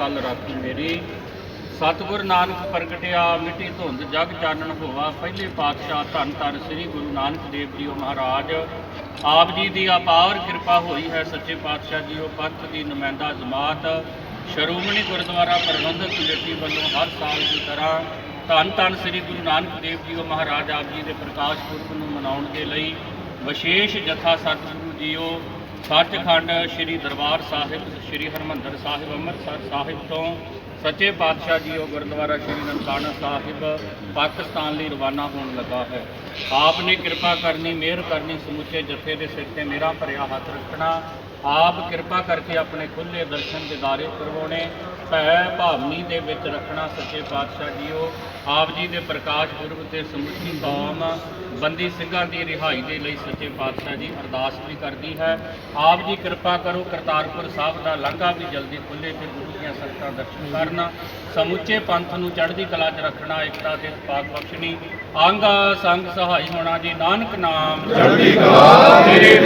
ਕਲ ਰਾਖੀ ਮੇਰੀ। ਸਤਿਗੁਰ ਨਾਨਕ ਪ੍ਰਗਟਿਆ, ਮਿੱਟੀ ਧੁੰਦ, ਜਗ ਚਾਨਣ ਹੋਵਾ ਪਹਿਲੇ ਪਾਤਸ਼ਾਹ ਧੰਨ ਧੰਨ ਸ੍ਰੀ ਗੁਰੂ ਨਾਨਕ ਦੇਵ ਜੀਓ ਮਹਾਰਾਜ। ਆਪ ਜੀ ਦੀ ਅਪਾਰ ਕਿਰਪਾ ਹੋਈ ਹੈ ਸੱਚੇ ਪਾਤਸ਼ਾਹ ਜੀ ਜੀਓ। ਪੰਥ ਦੀ ਨੁਮਾਇੰਦਾ ਜਮਾਤ, ਸ਼੍ਰੋਮਣੀ ਗੁਰਦੁਆਰਾ ਪ੍ਰਬੰਧਕ ਕਮੇਟੀ ਵੱਲੋਂ ਹਰ ਸਾਲ ਦੀ ਤਰ੍ਹਾਂ ਧੰਨ ਧੰਨ ਸ੍ਰੀ ਗੁਰੂ ਨਾਨਕ ਦੇਵ ਜੀਓ ਮਹਾਰਾਜ ਆਪ ਜੀ ਦੇ ਪ੍ਰਕਾਸ਼ ਪੁਰਬ ਨੂੰ ਮਨਾਉਣ ਦੇ ਲਈ ਵਿਸ਼ੇਸ਼ ਜਥਾ ਸਤਿਗੁਰੂ ਜੀਓ ਸੱਚਖੰਡ ਸ੍ਰੀ ਦਰਬਾਰ ਸਾਹਿਬ, ਸ੍ਰੀ ਹਰਮੰਦਰ ਸਾਹਿਬ, ਅੰਮ੍ਰਿਤਸਰ ਸਾਹਿਬ ਤੋਂ ਸੱਚੇ ਪਾਤਸ਼ਾਹ ਜੀ ਉਹ ਗੁਰਦੁਆਰਾ ਸ੍ਰੀ ਨਨਕਾਣਾ ਸਾਹਿਬ, ਪਾਕਿਸਤਾਨ ਲਈ ਰਵਾਨਾ ਹੋਣ ਲੱਗਾ ਹੈ। ਆਪ ਨੇ ਕਿਰਪਾ ਕਰਨੀ, ਮਿਹਰ ਕਰਨੀ, ਸਮੁੱਚੇ ਜਥੇ ਦੇ ਸਿਰ ਤੇ ਮੇਰਾ ਭਰਿਆ ਹੱਥ ਰੱਖਣਾ। ਆਪ ਕਿਰਪਾ ਕਰਕੇ ਆਪਣੇ ਖੁੱਲੇ ਦਰਸ਼ਨ ਦਿਦਾਰੇ ਕਰਵਾਉਣੇ। ਭੈ ਭਾਵਨੀ ਦੇ ਵਿੱਚ ਰੱਖਣਾ ਸੱਚੇ ਪਾਤਸ਼ਾਹ ਜੀਓ। ਆਪ ਜੀ ਦੇ ਪ੍ਰਕਾਸ਼ ਪੁਰਬ ਤੇ ਸਮੁੱਚੀ ਕੌਮ ਬੰਦੀ ਸਿੰਘਾਂ ਦੀ ਰਿਹਾਈ ਦੇ ਲਈ ਸੱਚੇ ਪਾਤਸ਼ਾਹ ਜੀ ਅਰਦਾਸ ਵੀ ਕਰਦੀ ਹੈ। ਆਪ ਜੀ ਕਿਰਪਾ ਕਰੋ, ਕਰਤਾਰਪੁਰ ਸਾਹਿਬ ਦਾ ਲਾਂਘਾ ਵੀ ਜਲਦੀ ਖੁੱਲੇ ਤੇ ਗੁਰੂ ਦੀਆਂ ਸੰਗਤਾਂ ਦਰਸ਼ਨ ਕਰਨ। ਸਮੁੱਚੇ ਪੰਥ ਨੂੰ ਚੜ੍ਹਦੀ ਕਲਾ 'ਚ ਰੱਖਣਾ, ਏਕਤਾ ਤੇ ਪਾਕ ਬਖਸ਼ਣੀ। ਅੰਗ ਸੰਗ ਸਹਾਈ ਹੋਣਾ ਜੀ, ਨਾਨਕ ਨਾਮ। ਚੜ੍ਹਦੀ ਕਲਾ ਤੇਰੇ